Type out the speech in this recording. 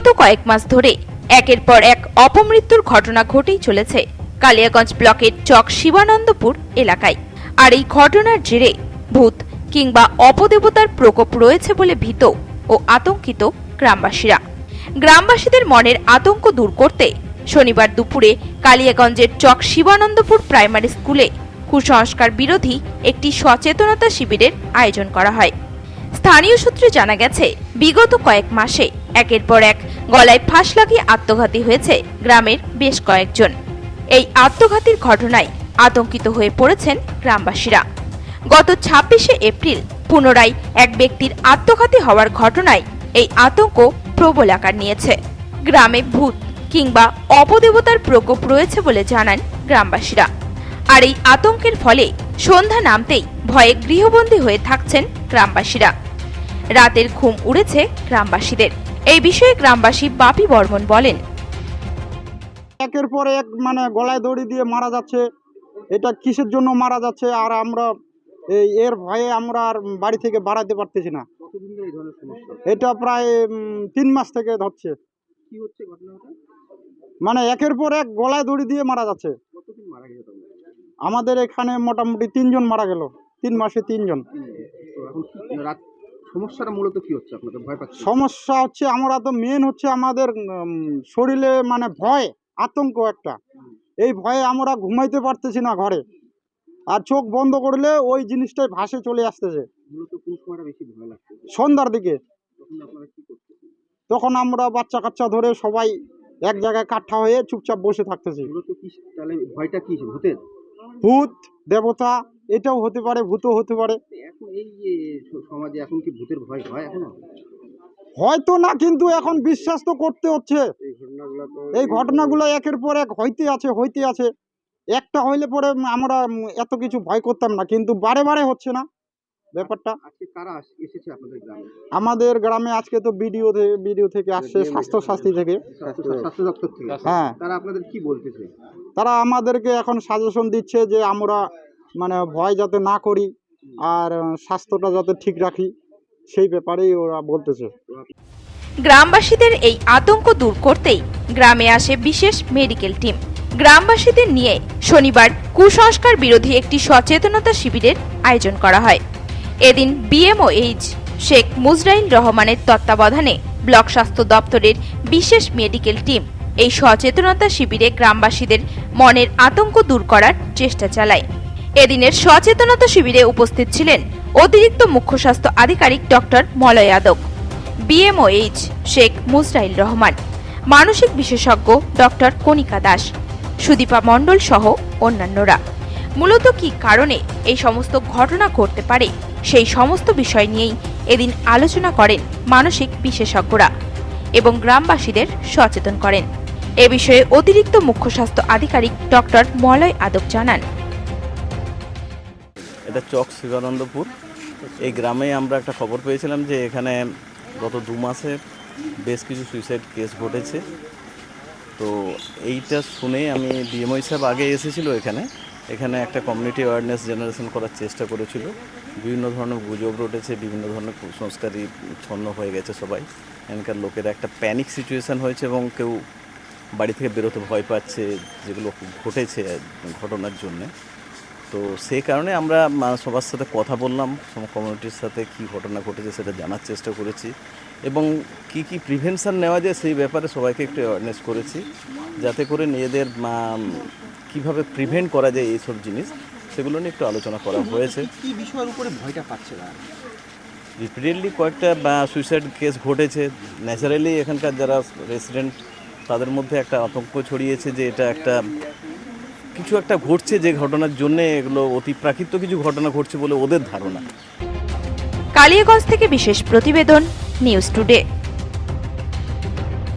বিগত কয়েক মাস ধরে একের পর এক অপমৃত্যুর ঘটনা ঘটেই চলেছে কালিয়াগঞ্জ ব্লকের চক শিবানন্দপুর এলাকায়। আর এই ঘটনার জেরে ভূত কিংবা অপদেবতার প্রকোপ রয়েছে বলে ভীত ও আতঙ্কিত গ্রামবাসীরা। গ্রামবাসীদের মনের আতঙ্ক দূর করতে শনিবার দুপুরে কালিয়াগঞ্জের চক শিবানন্দপুর প্রাইমারি স্কুলে কুসংস্কার বিরোধী একটি সচেতনতা শিবিরের আয়োজন করা হয়। স্থানীয় সূত্রে জানা গেছে, বিগত কয়েক মাসে একের পর এক গলায় ফাঁস লাগিয়ে আত্মঘাতী হয়েছে গ্রামের বেশ কয়েকজন। এই আত্মঘাতীর ঘটনায় আতঙ্কিত হয়ে পড়েছেন গ্রামবাসীরা। গত ছাব্বিশে এপ্রিল পুনরায় এক ব্যক্তির আত্মঘাতী হওয়ার ঘটনায় এই আতঙ্ক প্রবল আকার নিয়েছে। গ্রামে ভূত কিংবা অপদেবতার প্রকোপ রয়েছে বলে জানান গ্রামবাসীরা। আর এই আতঙ্কের ফলে সন্ধ্যা নামতেই ভয়ে গৃহবন্দী হয়ে থাকছেন গ্রামবাসীরা। রাতের ঘুম উড়েছে গ্রামবাসীদের। এই বিষয়ে গ্রামবাসী বাপি বর্মন বলেন। একের পর এক মানে গলায় দড়ি দিয়ে মারা যাচ্ছে। এটা কিসের জন্য মারা যাচ্ছে আর আমরা এই এর ভয়ে আমরা আর বাড়ি থেকে বাড়াতে পারতেছি না। কতদিন ধরে এই ধরনের সমস্যা? এটা প্রায় তিন মাস থেকে ধরছে। কি হচ্ছে ঘটনাটা মানে একের পর এক গলায় দড়ি দিয়ে মারা যাচ্ছে। কতদিন মারা গেছে তখন আমাদের এখানে মোটামুটি তিনজন মারা গেল। তিন মাসে তিনজন। সমস্যাটা মূলত কি হচ্ছে আপনাদের? ভয় পাচ্ছে। সমস্যা হচ্ছে আমরা তো মেন হচ্ছে আমাদের শরীরে মানে ভয় আতঙ্ক একটা। এই ভয়ে আমরা ঘুমাইতে পারতেছি না ঘরে। আর চোখ বন্ধ করলে ওই জিনিসটাই ভাসে চলে আসতেছে। সন্ধ্যার দিকে। তখন আমরা বাচ্চা কাচ্চা ধরে সবাই এক জায়গায় কাঠা হয়ে চুপচাপ বসে থাকতেছি। ভয়টা কি ভূতের? ভূত দেবতা এটাও হতে পারে ভূতও হতে পারে। এখন এই সমাজে এখন কি ভূতের ভয় হয় এখনও? হয়তো না কিন্তু এখন বিশ্বাস তো করতে হচ্ছে। এই ঘটনাগুলো একের পর এক হইতে আছে হইতে আছে। একটা হইলে পরে আমরা এত কিছু ভয় করতাম না কিন্তু বারে বারে হচ্ছে না ব্যাপারটা। আমাদের গ্রামে আজকে তো বিডিও বিডিও থেকে আসছে স্বাস্থ্য শাস্তি থেকে। হ্যাঁ। তারা আপনাদের কি বলতেছে? তারা আমাদেরকে এখন সাজেশন দিচ্ছে যে আমরা মানে ভয় যাতে না করি আর স্বাস্থ্যটা যাতে ঠিক রাখি, সেই ব্যাপারেই ওরা বলতেছে। গ্রামবাসীদের এই আতঙ্ক দূর করতেই গ্রামে আসে বিশেষ মেডিকেল টিম। গ্রামবাসীদের নিয়ে শনিবার কুসংস্কার বিরোধী একটি সচেতনতা শিবিরের আয়োজন করা হয়। এদিন বিএমওএইচ শেখ মুজরাইল রহমানের তত্ত্বাবধানে ব্লক স্বাস্থ্য দপ্তরের বিশেষ মেডিকেল টিম এই সচেতনতা শিবিরে গ্রামবাসীদের মনের আতঙ্ক দূর করার চেষ্টা চালায়। এদিনের সচেতনতা শিবিরে উপস্থিত ছিলেন অতিরিক্ত মুখ্য স্বাস্থ্য আধিকারিক ডক্টর মলয় যাদব বিএমওএইচ শেখ মুজরাইল রহমান, মানসিক বিশেষজ্ঞ ডক্টর কণিকা দাস, সুদীপা মণ্ডল সহ অন্যান্যরা। মূলত কী কারণে এই সমস্ত ঘটনা ঘটতে পারে সেই সমস্ত বিষয় নিয়েই এদিন আলোচনা করেন মানসিক বিশেষজ্ঞরা এবং গ্রামবাসীদের সচেতন করেন। এ বিষয়ে অতিরিক্ত মুখ্য স্বাস্থ্য আধিকারিক ডক্টর মলয় আদব জানান। এটা চক শিবানন্দপুর এই গ্রামে আমরা একটা খবর পেয়েছিলাম যে এখানে গত দু মাসে বেশ কিছু সুইসাইড কেস ঘটেছে। তো এইটা শুনে আমি ডিএমও হিসাব আগে এসেছিল এখানে। এখানে একটা কমিউনিটি অ্যাওয়ারনেস জেনারেশন করার চেষ্টা করেছিল। বিভিন্ন ধরনের গুজব রটেছে, বিভিন্ন ধরনের কুসংস্কারই ছন্ন হয়ে গেছে সবাই। এখানকার লোকেরা একটা প্যানিক সিচুয়েশান হয়েছে এবং কেউ বাড়ি থেকে বেরোতে ভয় পাচ্ছে যেগুলো ঘটেছে ঘটনার জন্যে। তো সেই কারণে আমরা সবার সাথে কথা বললাম সব কমিউনিটির সাথে কি ঘটনা ঘটেছে সেটা জানার চেষ্টা করেছি এবং কি কি প্রিভেনশন নেওয়া যায় সেই ব্যাপারে সবাইকে একটু অ্যাওয়ারনেস করেছি যাতে করে নিজেদের কীভাবে প্রিভেন্ট করা যায় এইসব জিনিস সেগুলো নিয়ে একটু আলোচনা করা হয়েছে। কি বিষয়ের উপরে ভয়টা পাচ্ছে না রিপিটেডলি কয়েকটা বা সুইসাইড কেস ঘটেছে। ন্যাচারালি এখানকার যারা রেসিডেন্ট তাদের মধ্যে একটা আতঙ্ক ছড়িয়েছে যে এটা একটা কিছু একটা ঘটছে যে ঘটনার জন্য এগুলো অতি প্রাকৃত কিছু ঘটনা ঘটছে বলে ওদের ধারণা। কালিয়াগঞ্জ থেকে বিশেষ প্রতিবেদন, নিউজ টুডে।